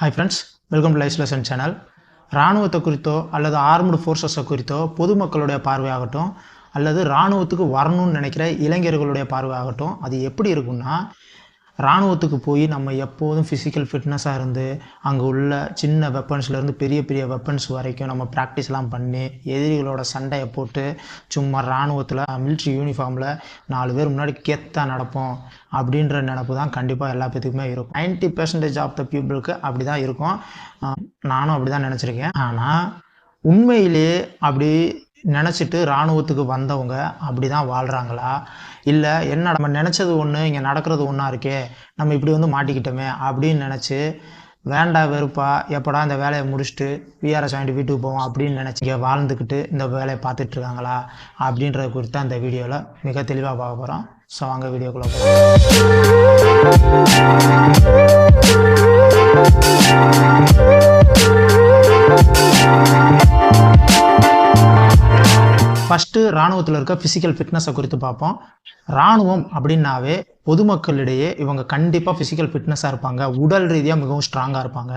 Hi friends welcome to life lesson channel இராணுவத்தை குறித்தோ அல்லது ஆர்முடு ஃபோர்ஸஸை குறித்தோ பொதுமக்களுடைய பார்வையாகட்டும் அல்லது இராணுவத்துக்கு வரணும்னு நினைக்கிற இளைஞர்களுடைய பார்வையாகட்டும் அது எப்படி இருக்கும்னா இராணுவத்துக்கு போய் நம்ம எப்போதும் ஃபிசிக்கல் ஃபிட்னஸாக இருந்து அங்கே உள்ள சின்ன வெப்பன்ஸ்லேருந்து பெரிய பெரிய வெப்பன்ஸ் வரைக்கும் நம்ம ப்ராக்டிஸ்லாம் பண்ணி எதிரிகளோட சண்டையை போட்டு சும்மா இராணுவத்தில் மிலிட்ரி யூனிஃபார்மில் நாலு பேர் முன்னாடி கெத்தாக நடப்போம் அப்படின்ற நினப்பு தான் கண்டிப்பாக எல்லா பேத்துக்குமே இருக்கும். 90% பெர்சன்டேஜ் ஆஃப் த பீப்புளுக்கு அப்படி தான் இருக்கும் நானும் அப்படி தான் நினச்சிருக்கேன். ஆனால் உண்மையிலேயே அப்படி நினச்சிட்டு இராணுவத்துக்கு வந்தவங்க அப்படி தான் வாழ்கிறாங்களா இல்லை என்ன நம்ம நினச்சது ஒன்று இங்கே நடக்கிறது ஒன்றா இருக்கே நம்ம இப்படி வந்து மாட்டிக்கிட்டோமே அப்படின்னு நினச்சி வேண்டா வெறுப்பா எப்படா இந்த வேலையை முடிச்சுட்டு விஆர்எஸ் வாங்கிட்டு வீட்டுக்கு போவோம் அப்படின்னு நினச்சி இங்கே வாழ்ந்துக்கிட்டு இந்த வேலையை பார்த்துட்ருக்காங்களா அப்படின்றத குறித்து அந்த வீடியோவில் மிக தெளிவாக பார்க்க போகிறோம் ஸோ வாங்க வீடியோக்குள்ளே போகலாம் ஃபஸ்ட்டு இராணுவத்தில் இருக்க ஃபிசிக்கல் ஃபிட்னஸை குறித்து பார்ப்போம். இராணுவம் அப்படின்னாவே பொதுமக்களிடையே இவங்க கண்டிப்பாக ஃபிசிக்கல் ஃபிட்னஸாக இருப்பாங்க. உடல் ரீதியாக மிகவும் ஸ்ட்ராங்காக இருப்பாங்க.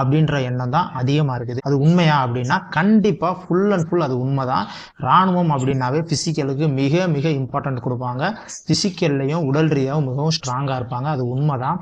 அப்படின்ற எண்ணம் தான் அதிகமாக இருக்குது. அது உண்மையா அப்படின்னா கண்டிப்பாக ஃபுல் அண்ட் ஃபுல் அது உண்மை தான் இராணுவம் அப்படின்னாவே ஃபிசிக்கலுக்கு மிக மிக இம்பார்ட்டன்ட் கொடுப்பாங்க. ஃபிசிக்கல்லையும் உடல் ரீதியாகவும் மிகவும் ஸ்ட்ராங்காக இருப்பாங்க. அது உண்மை தான்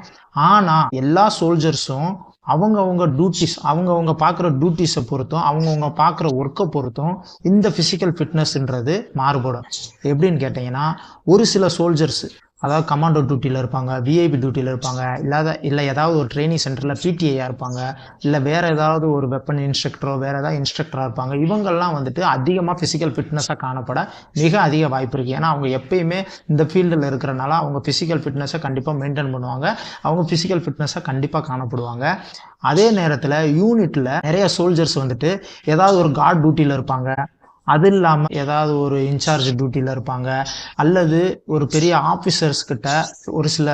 ஆனால் எல்லா சோல்ஜர்ஸும் அவங்கவங்க டியூட்டிஸ் அவங்கவுங்க பார்க்குற டியூட்டிஸை பொறுத்தும் அவங்கவுங்க பார்க்குற ஒர்க்கை பொறுத்தும் இந்த ஃபிசிக்கல் ஃபிட்னஸ்ன்றது மாறுபடும். எப்படின்னு கேட்டிங்கன்னா ஒரு சில சோல்ஜர்ஸ் அதாவது கமாண்டோ டியூட்டியில் இருப்பாங்க விஐபி டியூட்டியில் இருப்பாங்க இல்லாத இல்லை ஏதாவது ஒரு ட்ரைனிங் சென்டரில் பிடிஐயாக இருப்பாங்க இல்லை வேறு ஏதாவது ஒரு வெப்பன் இன்ஸ்ட்ரக்டரோ வேறு ஏதாவது இன்ஸ்ட்ரக்டராக இருப்பாங்க. இவங்கெல்லாம் வந்துட்டு அதிகமாக ஃபிசிக்கல் ஃபிட்னஸாக காணப்பட மிக அதிக வாய்ப்பு இருக்குது ஏன்னா அவங்க எப்பயுமே இந்த ஃபீல்டில் இருக்கிறனால அவங்க ஃபிசிக்கல் ஃபிட்னஸை கண்டிப்பாக மெயின்டைன் பண்ணுவாங்க. அவங்க ஃபிசிக்கல் ஃபிட்னஸாக கண்டிப்பாக காணப்படுவாங்க. அதே நேரத்தில் யூனிட்டில் நிறைய சோல்ஜர்ஸ் வந்துட்டு ஏதாவது ஒரு கார்ட் டியூட்டியில் இருப்பாங்க. அது இல்லாமல் ஏதாவது ஒரு இன்சார்ஜ் டியூட்டியில் இருப்பாங்க. அல்லது ஒரு பெரிய ஆஃபீஸர்ஸ் கிட்ட ஒரு சில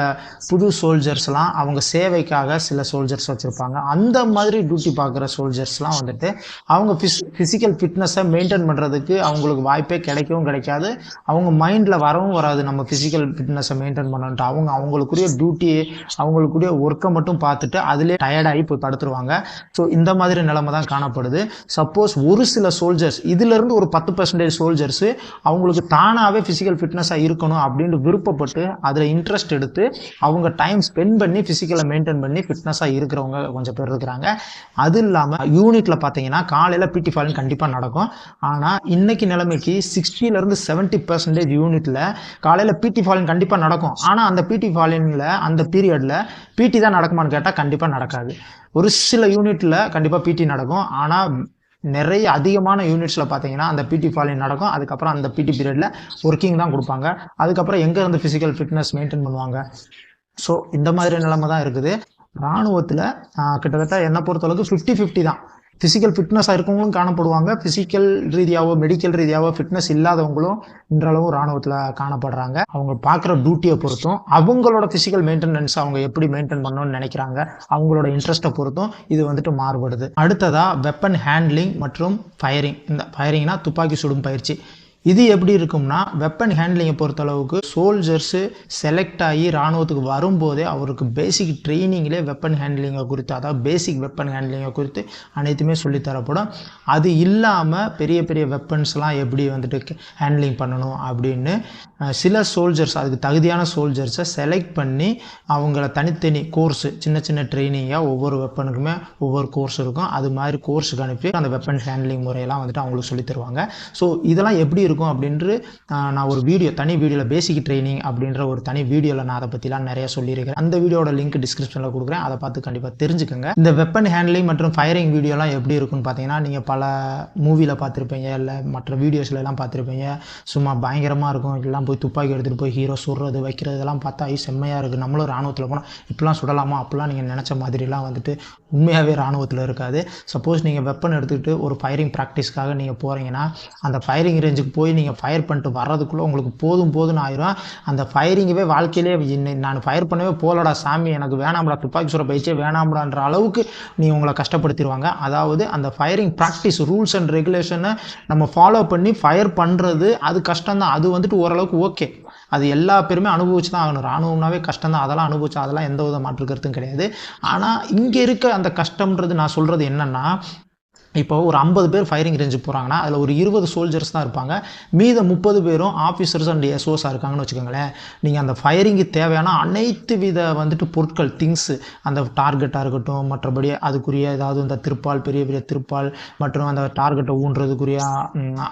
புது சோல்ஜர்ஸ்லாம் அவங்க சேவைக்காக சில சோல்ஜர்ஸ் வச்சுருப்பாங்க. அந்த மாதிரி டியூட்டி பார்க்குற சோல்ஜர்ஸ்லாம் வந்துட்டு அவங்க ஃபிஸ் ஃபிசிக்கல் ஃபிட்னஸை மெயின்டைன் பண்ணுறதுக்கு அவங்களுக்கு வாய்ப்பே கிடைக்கவும் கிடைக்காது. அவங்க மைண்டில் வரவும் வராது. நம்ம ஃபிசிக்கல் ஃபிட்னஸை மெயின்டைன் பண்ணணுன்ட்டு அவங்க அவங்களுக்குரிய டியூட்டி அவங்களுக்குரிய ஒர்க்கை மட்டும் பார்த்துட்டு அதிலே டயர்டாகி போய் படுத்துருவாங்க. ஸோ இந்த மாதிரி நிலைமை தான் காணப்படுது. சப்போஸ் ஒரு சில சோல்ஜர்ஸ் இதுலேருந்து ஒரு பத்து பர்சன்டேஜ் சோல்ஜர்ஸு அவங்களுக்கு தானாகவே ஃபிசிக்கல் ஃபிட்னஸாக இருக்கணும் அப்படின்னு விருப்பப்பட்டு அதில் இன்ட்ரெஸ்ட் எடுத்து அவங்க டைம் ஸ்பெண்ட் பண்ணி ஃபிசிக்கலை மெயின்டைன் பண்ணி ஃபிட்னஸாக இருக்கிறவங்க கொஞ்சம் பேர் இருக்கிறாங்க. அது இல்லாமல் யூனிட்டில் பார்த்தீங்கன்னா காலையில் பிடி ஃபாலன் கண்டிப்பாக நடக்கும். ஆனால் இன்னைக்கு நிலைமைக்கு சிக்ஸ்டிலேருந்து செவன்ட்டி பர்சன்டேஜ் யூனிட்டில் காலையில் பிடி ஃபாலின் கண்டிப்பாக நடக்கும். ஆனால் அந்த பிடி ஃபாலினில் அந்த பீரியடில் பிடி தான் நடக்குமான்னு கேட்டால் கண்டிப்பாக நடக்காது. ஒரு சில யூனிட்டில் கண்டிப்பாக பிடி நடக்கும். ஆனால் நிறைய அதிகமான யூனிட்ஸில் பார்த்தீங்கன்னா அந்த பிடி ஃபாலிங் நடக்கும். அதுக்கப்புறம் அந்த பிடி பீரியடில் ஒர்க்கிங் தான் கொடுப்பாங்க. அதுக்கப்புறம் எங்கே இருந்து ஃபிசிக்கல் ஃபிட்னஸ் மெயின்டைன் பண்ணுவாங்க? ஸோ இந்த மாதிரி நிலைமை தான் இருக்குது. இராணுவத்தில் கிட்டத்தட்ட என்னை பொறுத்தளவுக்கு ஃபிஃப்டி ஃபிஃப்டி தான். ஃபிசிக்கல் ஃபிட்னஸாக இருக்கவங்களும் காணப்படுவாங்க. ஃபிசிக்கல் ரீதியாகவோ மெடிக்கல் ரீதியாகவோ ஃபிட்னஸ் இல்லாதவங்களும் இன்றளவும் ராணுவத்தில் காணப்படுறாங்க. அவங்க பார்க்குற டியூட்டியை பொறுத்தும் அவங்களோட ஃபிசிக்கல் மெயின்டெனன்ஸ் அவங்க எப்படி மெயின்டைன் பண்ணணும்னு நினைக்கிறாங்க அவங்களோட இன்ட்ரெஸ்ட்டை பொறுத்தும் இது வந்துட்டு மாறுபடுது. அடுத்ததாக வெப்பன் ஹேண்ட்லிங் மற்றும் ஃபயரிங் இந்த ஃபயரிங்னா துப்பாக்கி சுடும் பயிற்சி. இது எப்படி இருக்கும்னா வெப்பன் ஹேண்ட்லிங்கை பொறுத்தளவுக்கு சோல்ஜர்ஸு செலக்ட் ஆகி இராணுவத்துக்கு வரும்போதே அவருக்கு பேசிக் ட்ரைனிங்லே வெப்பன் ஹேண்ட்லிங்கை குறித்து அதாவது பேசிக் வெப்பன் ஹேண்ட்லிங்கை குறித்து அனைத்துமே சொல்லித்தரப்படும் அது இல்லாமல் பெரிய பெரிய வெப்பன்ஸ்லாம் எப்படி வந்துட்டு ஹேண்ட்லிங் பண்ணணும் அப்படின்னு சில சோல்ஜர்ஸ் அதுக்கு தகுதியான சோல்ஜர்ஸை செலக்ட் பண்ணி அவங்கள தனித்தனி கோர்ஸு சின்ன சின்ன ட்ரைனிங்காக ஒவ்வொரு வெப்பனுக்குமே ஒவ்வொரு கோர்ஸ் இருக்கும். அது மாதிரி கோர்ஸுக்கு அனுப்பி அந்த வெப்பன் ஹேண்ட்லிங் முறையெல்லாம் வந்துட்டு அவங்களுக்கு சொல்லித்தருவாங்க ஸோ இதெல்லாம் எப்படி இருக்கும் இருக்கும் அப்படின்ட்டு நான் ஒரு வீடியோ தனி வீடியோவில் பேசிக் ட்ரைனிங் அப்படின்ற ஒரு தனி வீடியோவில் நான் அதை பற்றிலாம் நிறைய சொல்லியிருக்கேன் அந்த வீடியோட லிங்க் டிஸ்கிரிப்ஷனில் கொடுக்குறேன். அதை பார்த்து கண்டிப்பாக தெரிஞ்சுக்கோங்க. இந்த வெப்பன் ஹேண்ட்லிங் மற்றும் ஃபயரிங் வீடியோலாம் எப்படி இருக்கும்னு பார்த்தீங்கன்னா நீங்கள் பல மூவியில் பார்த்துருப்பீங்க இல்லை மற்ற வீடியோஸ்ல எல்லாம் பார்த்துருப்பீங்க. சும்மா பயங்கரமாக இருக்கும். எல்லாம் போய் துப்பாக்கி எடுத்துகிட்டு போய் ஹீரோ சுடுறது வைக்கிறது இதெல்லாம் பார்த்தா ஐ செம்மையாக இருக்குது நம்மளும் ராணுவத்தில் போனால் இப்படிலாம் சுடலாமா? அப்படிலாம் நீங்கள் நினச்ச மாதிரிலாம் வந்துட்டு உண்மையாகவே ராணுவத்தில் இருக்காது. சப்போஸ் நீங்கள் வெப்பன் எடுத்துக்கிட்டு ஒரு ஃபயரிங் ப்ராக்டிஸ்க்காக நீங்கள் போகிறீங்கன்னா அந்த ஃபயரிங் ரேஞ்சுக்கு போய் போய் நீங்கள் ஃபயர் பண்ணிட்டு வர்றதுக்குள்ளே உங்களுக்கு போதும் போதும்னு ஆயிரும். அந்த ஃபயரிங்கவே வாழ்க்கையிலே நான் ஃபயர் பண்ணவே போலடா சாமி எனக்கு வேணாம்டா துப்பாக்கி சுட பயிற்சியே வேணாம்டான்ற அளவுக்கு நீ உங்களை கஷ்டப்படுத்திடுவாங்க அதாவது அந்த ஃபயரிங் ப்ராக்டிஸ் ரூல்ஸ் அண்ட் ரெகுலேஷனை நம்ம ஃபாலோ பண்ணி ஃபயர் பண்ணுறது அது கஷ்டம்தான். அது வந்துட்டு ஓரளவுக்கு ஓகே அது எல்லா பேருமே அனுபவிச்சு தான் ஆகணும். ராணுவம்னாவே கஷ்டம் தான் அதெல்லாம் அனுபவிச்சு அதெல்லாம் எந்த வித மாற்று கருத்தும் கிடையாது. ஆனால் இங்கே இருக்க அந்த கஷ்டம்ன்றது நான் சொல்கிறது என்னென்னா இப்போ ஒரு ஐம்பது பேர் ஃபயரிங் ரேஞ்சு போகிறாங்கன்னா அதில் ஒரு இருபது சோல்ஜர்ஸ் தான் இருப்பாங்க. மீத முப்பது பேரும் ஆஃபீஸர்ஸ் அண்ட் எஸ்ஓஸாக இருக்காங்கன்னு வச்சுக்கோங்களேன். நீங்கள் அந்த ஃபயரிங்கு தேவையான அனைத்து வித வந்துட்டு பொருட்கள் திங்ஸு அந்த டார்கெட்டாக இருக்கட்டும் மற்றபடி அதுக்குரிய ஏதாவது இந்த திருப்பால் பெரிய பெரிய திருப்பால் மற்றும் அந்த டார்கெட்டை ஊன்றதுக்குரிய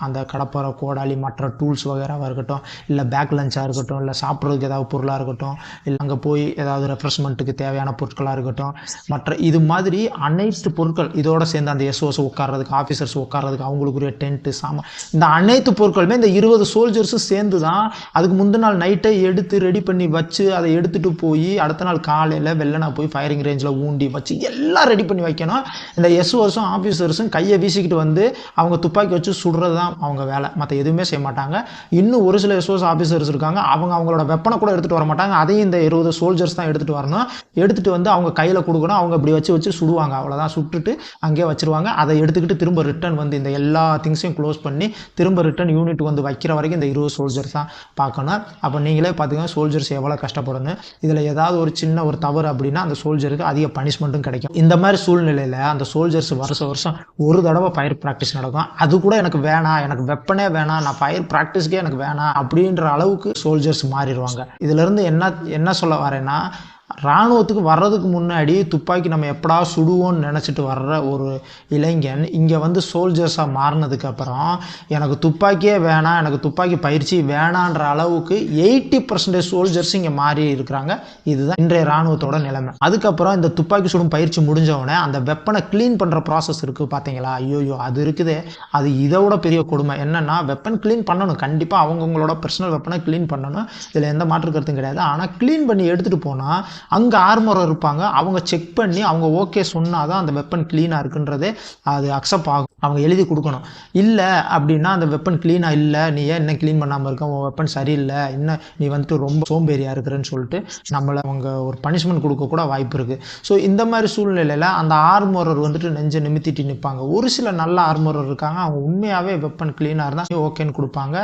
அந்த கடப்பாறை கோடாலி மற்ற டூல்ஸ் வகைராவாக இருக்கட்டும் இல்லை பேக் லஞ்சாக இருக்கட்டும் இல்லை சாப்பிட்றதுக்கு ஏதாவது பொருளாக இருக்கட்டும் இல்லை அங்கே போய் ஏதாவது ரெஃப்ரெஷ்மெண்ட்டுக்கு தேவையான பொருட்களாக இருக்கட்டும் மற்ற இது மாதிரி அனைத்து பொருட்கள் இதோடு சேர்ந்து அந்த எஸ்ஓஸ் உட்கார்றதுக்கு ஆஃபீஸர்ஸ் உட்கார்றதுக்கு அவங்களுக்குரிய டென்ட்டு சாமான். இந்த அனைத்து பொருட்களுமே இந்த இருபது சோல்ஜர்ஸும் சேர்ந்து தான் அதுக்கு முந்தின நாள் நைட்டே எடுத்து ரெடி பண்ணி வச்சு அதை எடுத்துகிட்டு போய் அடுத்த நாள் காலையில் வெள்ளனா போய் ஃபயரிங் ரேஞ்சில் ஊண்டி வச்சு எல்லாம் ரெடி பண்ணி வைக்கணும். இந்த எஸ்ஓர்ஸும் ஆஃபீஸர்ஸும் கையை வீசிக்கிட்டு வந்து அவங்க துப்பாக்கி வச்சு சுடுறது தான் அவங்க வேலை. மற்ற எதுவுமே செய்ய மாட்டாங்க. இன்னும் ஒரு சில எஸ்ஓஎஸ் ஆஃபீஸர்ஸ் இருக்காங்க. அவங்க அவங்களோட வெப்பனை கூட எடுத்துகிட்டு வர மாட்டாங்க. அதையும் இந்த இருபது சோல்ஜர்ஸ் தான் எடுத்துகிட்டு வரணும். எடுத்துகிட்டு வந்து அவங்க கையில் கொடுக்கணும். அவங்க இப்படி வச்சு வச்சு சுடுவாங்க. அவ்வளோதான் சுட்டுட்டு அங்கேயே வச்சுருவாங்க. அதை எடுத்துக்கிட்டு திரும்ப ரிட்டர்ன் வந்து இந்த எல்லா திங்ஸையும் க்ளோஸ் பண்ணி திரும்ப ரிட்டர்ன் யூனிட் வந்து வைக்கிற வரைக்கும் இந்த இருபது சோல்ஜர்ஸ் தான் பார்க்கணும். அப்போ நீங்களே பார்த்துக்கோங்க சோல்ஜர்ஸ் எவ்வளோ கஷ்டப்படணும் இதில் ஏதாவது ஒரு சின்ன ஒரு தவறு அப்படின்னா அந்த சோல்ஜருக்கு அதிக பனிஷ்மெண்ட்டும் கிடைக்கும். இந்த மாதிரி சூழ்நிலையில் அந்த சோல்ஜர்ஸ் வருஷம் வருஷம் ஒரு தடவை ஃபயர் ப்ராக்டிஸ் நடக்கும். அது கூட எனக்கு வேணாம் எனக்கு வெப்பனே வேணாம் நான் ஃபயர் ப்ராக்டிஸ்க்கே எனக்கு வேணாம் அப்படின்ற அளவுக்கு சோல்ஜர்ஸ் மாறிடுவாங்க. இதிலிருந்து என்ன என்ன சொல்ல வரேன்னா இராணுவத்துக்கு வர்றதுக்கு முன்னாடி துப்பாக்கி நம்ம எப்படா சுடுவோன்னு நினச்சிட்டு வர்ற ஒரு இளைஞன் இங்கே வந்து சோல்ஜர்ஸாக மாறினதுக்கப்புறம் எனக்கு துப்பாக்கியே வேணாம் எனக்கு துப்பாக்கி பயிற்சி வேணான்ற அளவுக்கு எயிட்டி பர்சன்டேஜ் சோல்ஜர்ஸ் இங்கே மாறி இருக்கிறாங்க. இதுதான் இன்றைய இராணுவத்தோட நிலைமை. அதுக்கப்புறம் இந்த துப்பாக்கி சுடும் பயிற்சி முடிஞ்சவுடனே அந்த வெப்பனை க்ளீன் பண்ணுற ப்ராசஸ் இருக்குது பார்த்தீங்களா ஐயோயோ அது இருக்குதே. அது இதை விட பெரிய கொடுமை. என்னென்னா வெப்பன் க்ளீன் பண்ணணும். கண்டிப்பாக அவங்கவுங்களோட பர்சனல் வெப்பனை க்ளீன் பண்ணணும். இதில் எந்த மாற்று கருத்தும் கிடையாது. ஆனால் க்ளீன் பண்ணி எடுத்துகிட்டு போனால் அங்கே ஆர்மரர் இருப்பாங்க. அவங்க செக் பண்ணி அவங்க ஓகே சொன்னால் தான் அந்த வெப்பன் க்ளீனாக இருக்குன்றதே அது அக்செப்ட் ஆகும். அவங்க எழுதி கொடுக்கணும். இல்லை அப்படின்னா அந்த வெப்பன் க்ளீனாக இல்லை. நீ ஏன் இன்னும் க்ளீன் பண்ணாமல் இருக்க? உன் வெப்பன் சரியில்லை. இன்னும் நீ வந்துட்டு ரொம்ப சோம்பேறியாக இருக்கிறேன்னு சொல்லிட்டு நம்மளை அவங்க ஒரு பனிஷ்மெண்ட் கொடுக்கக்கூட வாய்ப்பு இருக்குது ஸோ இந்த மாதிரி சூழ்நிலையில் அந்த ஆர்மரர் வந்துட்டு நெஞ்சை நிமித்திட்டு நிற்பாங்க ஒரு சில நல்ல ஆர்மரர் இருக்காங்க. அவங்க உண்மையாகவே வெப்பன் க்ளீனாக இருந்தால் ஓகேன்னு கொடுப்பாங்க.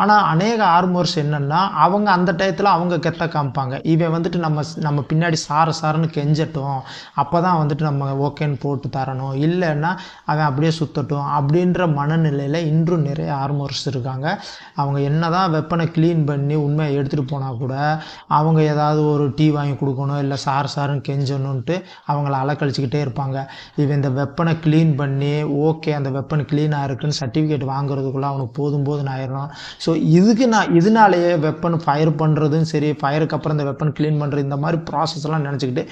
ஆனால் அநேக ஆர்மோர்ஸ் என்னென்னா அவங்க அந்த டயத்தில் அவங்க கெத்த காமிப்பாங்க. இவன் வந்துட்டு நம்ம நம்ம பின்னாடி சார சாருன்னு கெஞ்சட்டும். அப்போ தான் வந்துட்டு நம்ம ஓகேன்னு போட்டு தரணும். இல்லைன்னா அவன் அப்படியே சுற்றட்டும் அப்படின்ற மனநிலையில் இன்றும் நிறைய ஆர்மோர்ஸ் இருக்காங்க. அவங்க என்ன தான் வெப்பனை க்ளீன் பண்ணி உண்மையை எடுத்துகிட்டு போனால் கூட அவங்க ஏதாவது ஒரு டீ வாங்கி கொடுக்கணும் இல்லை சார் சாருன்னு கெஞ்சணுன்ட்டு அவங்கள அலக்கழிச்சிக்கிட்டே இருப்பாங்க. இவன் இந்த வெப்பனை க்ளீன் பண்ணி ஓகே அந்த வெப்பன் க்ளீனாக இருக்குன்னு சர்டிஃபிகேட் வாங்குறதுக்குள்ளே அவனுக்கு போதும் போதும் ஆயிரும் ஸோ இதுக்கு நான் இதனாலேயே வெப்பன் ஃபயர் பண்ணுறதும் சரி ஃபயருக்கு அப்புறம் இந்த வெப்பன் க்ளீன் பண்ணுறது இந்த மாதிரி ப்ராசஸ் எல்லாம் நினச்சிக்கிட்டு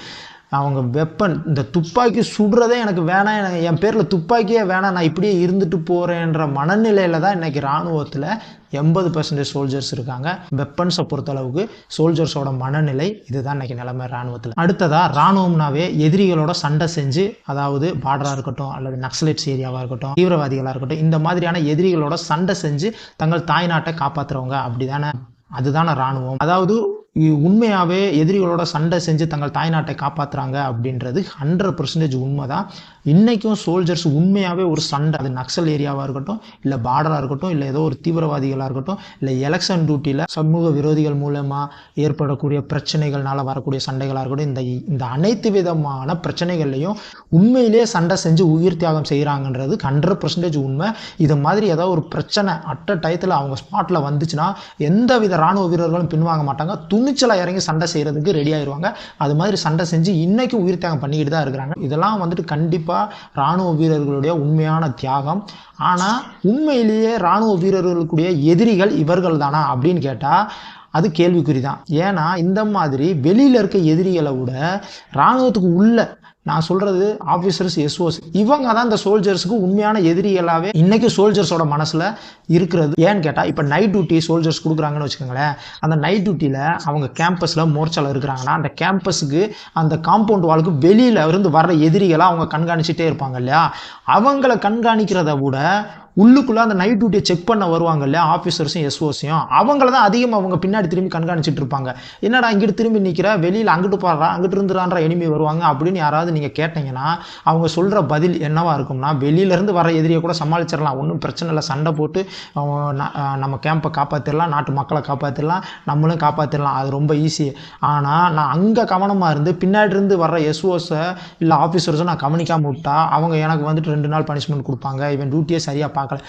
அவங்க வெப்பன் இந்த துப்பாக்கி சுடுறதே எனக்கு வேணாம் எனக்கு என் பேரில் துப்பாக்கியே வேணாம் நான் இப்படியே இருந்துட்டு போகிறேன்ற மனநிலையில் தான் இன்றைக்கி இராணுவத்தில் எண்பது பர்சன்டேஜ் சோல்ஜர்ஸ் இருக்காங்க. வெப்பன்ஸை பொறுத்தளவுக்கு சோல்ஜர்ஸோட மனநிலை இதுதான் இன்றைக்கி நிலைமை இராணுவத்தில் அடுத்ததாக இராணுவம்னாவே எதிரிகளோட சண்டை செஞ்சு அதாவது பார்டராக இருக்கட்டும் அல்லது நக்சலைட்ஸ் ஏரியாவாக இருக்கட்டும் தீவிரவாதிகளாக இருக்கட்டும் இந்த மாதிரியான எதிரிகளோட சண்டை செஞ்சு தங்கள் தாய்நாட்டை காப்பாற்றுறவங்க அப்படி தானே அதுதான இராணுவம் அதாவது உண்மையாகவே எதிரிகளோட சண்டை செஞ்சு தங்கள் தாய்நாட்டை காப்பாற்றுறாங்க அப்படின்றது ஹண்ட்ரட் பர்சன்டேஜ் உண்மை தான் இன்றைக்கும் சோல்ஜர்ஸ் உண்மையாகவே ஒரு சண்டை. அது நக்சல் ஏரியாவாக இருக்கட்டும் இல்லை பார்டராக இருக்கட்டும் இல்லை ஏதோ ஒரு தீவிரவாதிகளாக இருக்கட்டும் இல்லை எலெக்ஷன் டியூட்டியில் சமூக விரோதிகள் மூலமாக ஏற்படக்கூடிய பிரச்சனைகள்னால் வரக்கூடிய சண்டைகளாக இருக்கட்டும் இந்த இந்த அனைத்து விதமான பிரச்சனைகள்லையும் உண்மையிலேயே சண்டை செஞ்சு உயிர் தியாகம் செய்கிறாங்கன்றது ஹண்ட்ரட் பர்சன்டேஜ் உண்மை. இது மாதிரி ஏதாவது ஒரு பிரச்சனை அட்ட டயத்தில் அவங்க ஸ்பாட்டில் வந்துச்சுன்னா எந்த வித ராணுவ வீரர்களும் பின்வாங்க மாட்டாங்க. துணிச்சலாக இறங்கி சண்டை செய்கிறதுக்கு ரெடி ஆயிடுவாங்க அது மாதிரி சண்டை செஞ்சு இன்றைக்கும் உயிர் தியாகம் பண்ணிக்கிட்டு தான் இருக்கிறாங்க. இதெல்லாம் வந்துட்டு கண்டிப்பாக ராணுவ வீரர்களுடைய உண்மையான தியாகம். ஆனால் உண்மையிலேயே ராணுவ வீரர்களுக்குடைய எதிரிகள் இவர்கள் தானா அப்படின்னு கேட்டால் அது கேள்விக்குறி தான் ஏன்னா இந்த மாதிரி வெளியில் இருக்க எதிரிகளை விட இராணுவத்துக்கு உள்ள நான் சொல்கிறது ஆஃபீஸர்ஸ் எஸ்ஓஸ் இவங்க தான் இந்த சோல்ஜர்ஸுக்கு உண்மையான எதிரிகளாகவே இன்றைக்கி சோல்ஜர்ஸோட மனசில் இருக்கிறது. ஏன்னு கேட்டால் இப்போ நைட் டியூட்டி சோல்ஜர்ஸ் கொடுக்குறாங்கன்னு வச்சுக்கோங்களேன் அந்த நைட் டியூட்டியில் அவங்க கேம்பஸில் மோர்ச்சால இருக்கிறாங்கன்னா அந்த கேம்பஸுக்கு அந்த காம்பவுண்ட் வாலுக்கு வெளியில் இருந்து வர்ற எதிரிகளாக அவங்க கண்காணிச்சிட்டே இருப்பாங்க இல்லையா? அவங்கள கண்காணிக்கிறத விட உள்ளுக்குள்ளே அந்த நைட் டியூட்டியை செக் பண்ண வருவாங்க இல்லையா ஆஃபீஸர்ஸும் எஸ்ஓஸையும் அவங்கள தான் அதிகமாக அவங்க பின்னாடி திரும்பி கண்காணிச்சிட்டு இருப்பாங்க. என்னடா இங்கிட்டு திரும்பி நிற்கிற வெளியில் அங்கிட்டு போடுறா அங்கிட்டு இருந்துறான்ற எனிமி வருவாங்க அப்படின்னு யாராவது நீங்கள் கேட்டீங்கன்னா அவங்க சொல்கிற பதில் என்னவாக இருக்கும்னா வெளியிலேருந்து வர எதிரியை கூட சமாளிச்சிடலாம். ஒன்றும் பிரச்சனை இல்லை. சண்டை போட்டு நம்ம கேம்பை காப்பாற்றிடலாம் நாட்டு மக்களை காப்பாற்றிடலாம் நம்மளும் காப்பாற்றிடலாம் அது ரொம்ப ஈஸி ஆனால் நான் அங்கே கவனமாக இருந்து பின்னாடி இருந்து வர்ற எஸ்ஓஸை இல்லை ஆஃபீஸர்ஸை நான் கவனிக்காமல் விட்டா அவங்க எனக்கு வந்துட்டு ரெண்டு நாள் பனிஷ்மெண்ட் கொடுப்பாங்க. இவன் டியூட்டியை சரியாக பார்க்கல.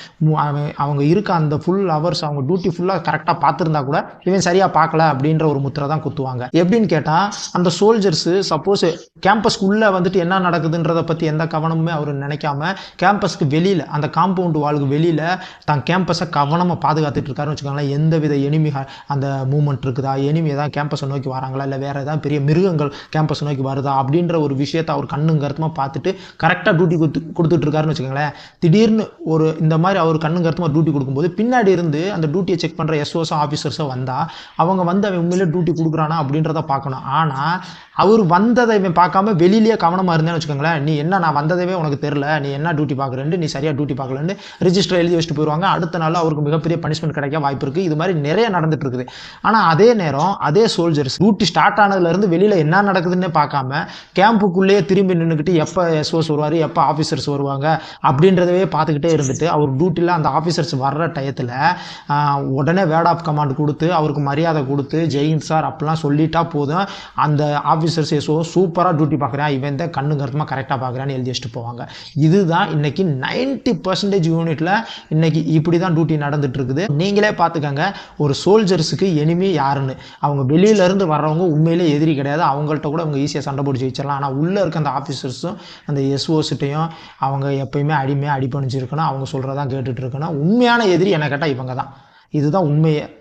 அவங்க இருக்க அந்த ஃபுல் ஹவர்ஸ் அவங்க டியூட்டி ஃபுல்லாக கரெக்டாக பார்த்துருந்தா கூட இவன் சரியாக பார்க்கல அப்படின்ற ஒரு முத்திரை தான் குத்துவாங்க. எப்படின்னு கேட்டால் அந்த சோல்ஜர்ஸு சப்போஸ் கேம்பஸ்க்குள்ளே வந்துட்டு என்ன நடக்குதுன்றதை பற்றி எந்த கவனமுமே அவர் நினைக்காம கேம்பஸ்க்கு வெளியில் அந்த காம்பவுண்ட் வாலுக்கு வெளியில் தான் கேம்பஸை கவனமாக பாதுகாத்துட்டு இருக்காருன்னு வச்சுக்கோங்களேன். எந்த வித எனிமி அந்த மூமெண்ட் இருக்குதா? எனிமி ஏதாவது கேம்பஸை நோக்கி வராங்களா? இல்லை வேறு ஏதாவது பெரிய மிருகங்கள் கேம்பஸ் நோக்கி வருதா? அப்படின்ற ஒரு விஷயத்தை அவர் கண்ணுங்கருத்தமாக பார்த்துட்டு கரெக்டாக டியூட்டி கொடுத்து கொடுத்துட்டு இருக்காருன்னு வச்சுக்கோங்களேன். திடீர்னு ஒரு இந்த மாதிரி அவர் கண்ணும் கருத்துமாக டியூட்டி கொடுக்கும்போது பின்னாடி இருந்து அந்த டியூட்டியை செக் பண்ணுற எஸ்ஓஸோ ஆஃபீஸர்ஸோ வந்தால் அவங்க வந்து அவன் உண்மையிலே டியூட்டி கொடுக்குறானா அப்படின்றத பார்க்கணும். ஆனால் அவர் வந்ததை இவன் பார்க்காம வெளியிலேயே கவனமாக இருந்தேன்னு வச்சுக்கோங்களேன். நீ என்ன நான் வந்ததவே உனக்கு தெரில நீ என்ன டியூட்டி பார்க்குறேன்னு நீ சரியாக டியூட்டி பார்க்கலன்னு ரிஜிஸ்டர் எழுதி வச்சுட்டு போயிடுவாங்க அடுத்த நாள் அவருக்கு மிகப்பெரிய பனிஷ்மெண்ட் கிடைக்க வாய்ப்பு இருக்குது இது மாதிரி நிறைய நடந்துட்டு இருக்குது. ஆனால் அதே நேரம் அதே சோல்ஜர்ஸ் டியூட்டி ஸ்டார்ட் ஆனதுலேருந்து வெளியில் என்ன நடக்குதுன்னு பார்க்காம கேம்புக்குள்ளேயே திரும்பி நின்றுக்கிட்டு எப்போ எஸ்ஓஸ் வருவார் எப்போ ஆஃபீஸர்ஸ் வருவாங்க அப்படின்றதவே பார்த்துக்கிட்டே இருந்துட்டு அவர் டியூட்டியில் அந்த ஆஃபீஸர்ஸ் வர்ற டயத்தில் உடனே வேர்ட் ஆஃப் கமாண்ட் கொடுத்து அவருக்கு மரியாதை கொடுத்து ஜெயின் சார் அப்படிலாம் சொல்லிட்டா போதும். அந்த ஆஃபீஸர்ஸ் ஏசோ சூப்பராக டியூட்டி பார்க்குறேன் இவன் தான் கண்ணு கருத்துமாக கரெக்டாக பார்க்குறான்னு எழுதி வச்சுட்டு போவாங்க. இதுதான் இன்றைக்கி நைன்ட்டி பர்சன்டேஜ் யூனிட்டில் இன்றைக்கி இப்படி தான் டியூட்டி நடந்துகிட்ருக்குது நீங்களே பார்த்துக்கங்க ஒரு சோல்ஜர்ஸுக்கு எனிமி யாருன்னு. அவங்க வெளியிலேருந்து வர்றவங்க உண்மையிலே எதிரி கிடையாது. அவங்கள்ட்ட கூட அவங்க ஈஸியாக சண்டை போட்டு ஜெயிச்சிடலாம். ஆனால் உள்ளே இருக்க அந்த ஆஃபீஸர்ஸும் அந்த எஸ்ஓஸ்கிட்டையும் அவங்க எப்பயுமே அடிமையாக அடிப்பணிச்சிருக்கணும் அவங்க சொல்கிறதான் கேட்டுட்டு இருக்கணும் உண்மையான எதிரி என்ன கேட்டால் இவங்க தான் இதுதான் உண்மையை.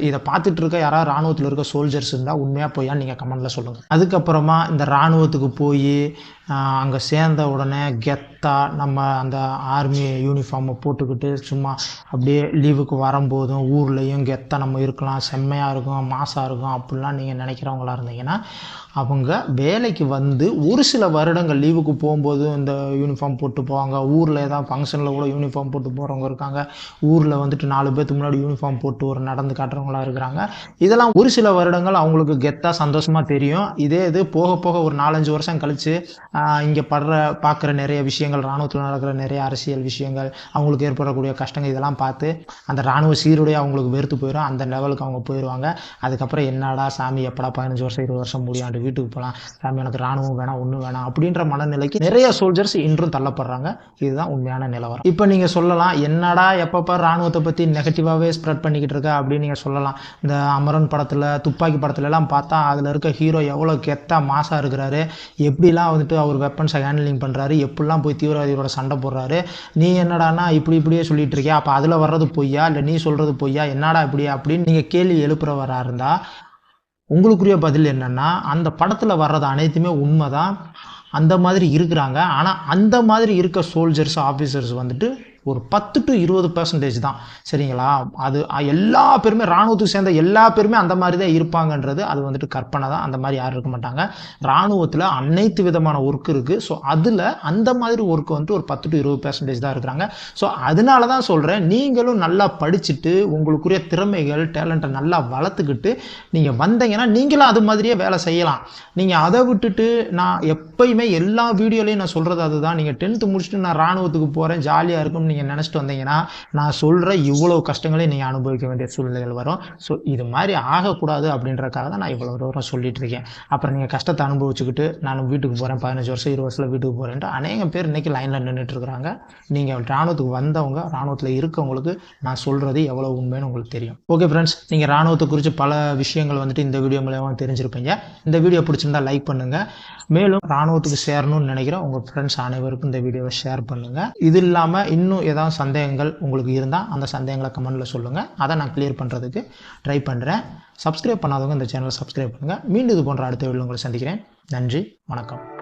இதை பார்த்துட்டு இருக்க யாராவது இராணுவத்தில் இருக்க சோல்ஜர்ஸ் இருந்தால் உண்மையாக போயான்னு நீங்கள் கமெண்டில் சொல்லுங்கள் அதுக்கப்புறமா இந்த ராணுவத்துக்கு போய் அங்கே சேர்ந்த உடனே கெத்தா நம்ம அந்த ஆர்மி யூனிஃபார்மை போட்டுக்கிட்டு சும்மா அப்படியே லீவுக்கு வரும்போதும் ஊர்லேயும் கெத்தா நம்ம இருக்கலாம் செம்மையாக இருக்கும் மாசாக இருக்கும் அப்படிலாம் நீங்கள் நினைக்கிறவங்களா இருந்தீங்கன்னா அவங்க வேலைக்கு வந்து ஒரு சில வருடங்கள் லீவுக்கு போகும்போது இந்த யூனிஃபார்ம் போட்டு போவாங்க. ஊரில் ஏதாவது ஃபங்க்ஷனில் கூட யூனிஃபார்ம் போட்டு போகிறவங்க இருக்காங்க. ஊரில் வந்துட்டு நாலு பேர்த்துக்கு முன்னாடி யூனிஃபார்ம் போட்டு ஒரு நடந்து காட்டுறவங்களா இருக்கிறாங்க. இதெல்லாம் ஒரு சில வருடங்கள் அவங்களுக்கு கெத்தாக சந்தோஷமாக தெரியும். இதே இது போக போக ஒரு நாலஞ்சு வருஷம் கழித்து இங்கே படுற பார்க்குற நிறைய விஷயங்கள் இராணுவத்தில் நடக்கிற நிறைய அரசியல் விஷயங்கள் அவங்களுக்கு ஏற்படக்கூடிய கஷ்டங்கள் இதெல்லாம் பார்த்து அந்த இராணுவ சீருடைய அவங்களுக்கு வெறுத்து போயிடும் அந்த லெவலுக்கு அவங்க போயிடுவாங்க அதுக்கப்புறம் என்னடா சாமி எப்படா பதினஞ்சு வருஷம் இருபது வருஷம் முடியாண்டு வீட்டுக்கு போகலாம் சாமி எனக்கு ராணுவம் வேணாம் ஒன்றும் வேணாம் அப்படின்ற மனநிலைக்கு நிறைய சோல்ஜர்ஸ் இன்றும் தள்ளப்படுறாங்க. இதுதான் உண்மையான நிலவரம். இப்போ நீங்கள் சொல்லலாம் என்னடா எப்பப்போ ராணுவத்தை பற்றி நெகட்டிவாகவே ஸ்ப்ரெட் பண்ணிக்கிட்டு இருக்க அப்படின்னு நீங்கள் சொல்லலாம். இந்த அமரன் படத்தில் துப்பாக்கி படத்துலலாம் பார்த்தா அதில் இருக்க ஹீரோ எவ்வளோ கெத்தா மாசாக இருக்கிறாரு. எப்படிலாம் வந்துட்டு அவர் வெப்பன்ஸை ஹேண்ட்லிங் பண்ணுறாரு எப்படிலாம் போய் தீவிரவாதிகளோட சண்டை போடுறாரு. நீ என்னடானா இப்படி இப்படியே சொல்லிட்டு இருக்கியா? அப்போ அதில் வர்றது பொய்யா? இல்லை நீ சொல்கிறது பொய்யா? என்னடா இப்படியா அப்படின்னு நீங்கள் கேள்வி எழுப்புறவராக இருந்தால் உங்களுக்குரிய பதில் என்னென்னா அந்த படத்தில் வர்றது அனைத்துமே உண்மை தான் அந்த மாதிரி இருக்கிறாங்க. ஆனால் அந்த மாதிரி இருக்க சோல்ஜர்ஸ் ஆஃபீஸர்ஸ் வந்துட்டு ஒரு பத்து டு இருபது பர்சன்டேஜ் தான். சரிங்களா? அது எல்லா பேருமே இராணுவத்துக்கு சேர்ந்த எல்லா பேருமே அந்த மாதிரி தான் இருப்பாங்கன்றது அது வந்துட்டு கற்பனை தான். அந்த மாதிரி யாரும் இருக்க மாட்டாங்க. இராணுவத்தில் அனைத்து விதமான ஒர்க் இருக்குது ஸோ அதில் அந்த மாதிரி ஒர்க் வந்துட்டு ஒரு பத்து டு இருபது பர்சன்டேஜ் தான் இருக்கிறாங்க. ஸோ அதனால தான் சொல்கிறேன் நீங்களும் நல்லா படிச்சுட்டு உங்களுக்குரிய திறமைகள் டேலண்ட்டை நல்லா வளர்த்துக்கிட்டு நீங்கள் வந்தீங்கன்னா நீங்களும் அது மாதிரியே வேலை செய்யலாம். நீங்கள் அதை விட்டுட்டு நான் எப்பயுமே எல்லா வீடியோலையும் நான் சொல்கிறது அதுதான். நீங்கள் டென்த்து முடிச்சுட்டு நான் ராணுவத்துக்கு போகிறேன் ஜாலியாக இருக்கும்னு நீங்கள் நினச்சிட்டு வந்தீங்கன்னா நான் சொல்கிற இவ்வளோ கஷ்டங்களையும் நீங்கள் அனுபவிக்க வேண்டிய சூழ்நிலைகள் வரும். ஸோ இது மாதிரி ஆகக்கூடாது அப்படின்றக்காக தான் நான் இவ்வளோ தூரம் சொல்லிட்டு இருக்கேன். அப்புறம் நீங்கள் கஷ்டத்தை அனுபவிச்சுக்கிட்டு நான் வீட்டுக்கு போகிறேன் பதினஞ்சு வருஷம் இருபது வருஷத்தில் வீட்டுக்கு போகிறேன்ட்டு அநேகம் பேர் இன்றைக்கி லைனில் நின்றுட்டு இருக்கிறாங்க நீங்கள் ராணுவத்துக்கு வந்தவங்க ராணுவத்தில் இருக்கவங்களுக்கு நான் சொல்கிறது எவ்வளோ உண்மைன்னு உங்களுக்கு தெரியும். ஓகே ஃப்ரெண்ட்ஸ் நீங்கள் ராணுவத்தை குறித்து பல விஷயங்கள் வந்துட்டு இந்த வீடியோ மூலயமா தெரிஞ்சிருப்பீங்க. இந்த வீடியோ பிடிச்சிருந்தா லைக் பண்ணுங்கள் மேலும் ராணுவத்துக்கு சேரணும்னு நினைக்கிற உங்கள் ஃப்ரெண்ட்ஸ் அனைவருக்கும் இந்த வீடியோவை ஷேர் பண்ணுங்கள் இது இல்லாமல் இன்னும் ஏதாவது சந்தேகங்கள் உங்களுக்கு இருந்தால் அந்த சந்தேகங்களை கமெண்ட்டில் சொல்லுங்கள் அதை நான் கிளியர் பண்ணுறதுக்கு ட்ரை பண்ணுறேன் சப்ஸ்கிரைப் பண்ணாதவங்க இந்த சேனலை சப்ஸ்கிரைப் பண்ணுங்கள் மீண்டும் இது போன்ற அடுத்த வீடியோ உங்களை சந்திக்கிறேன். நன்றி வணக்கம்.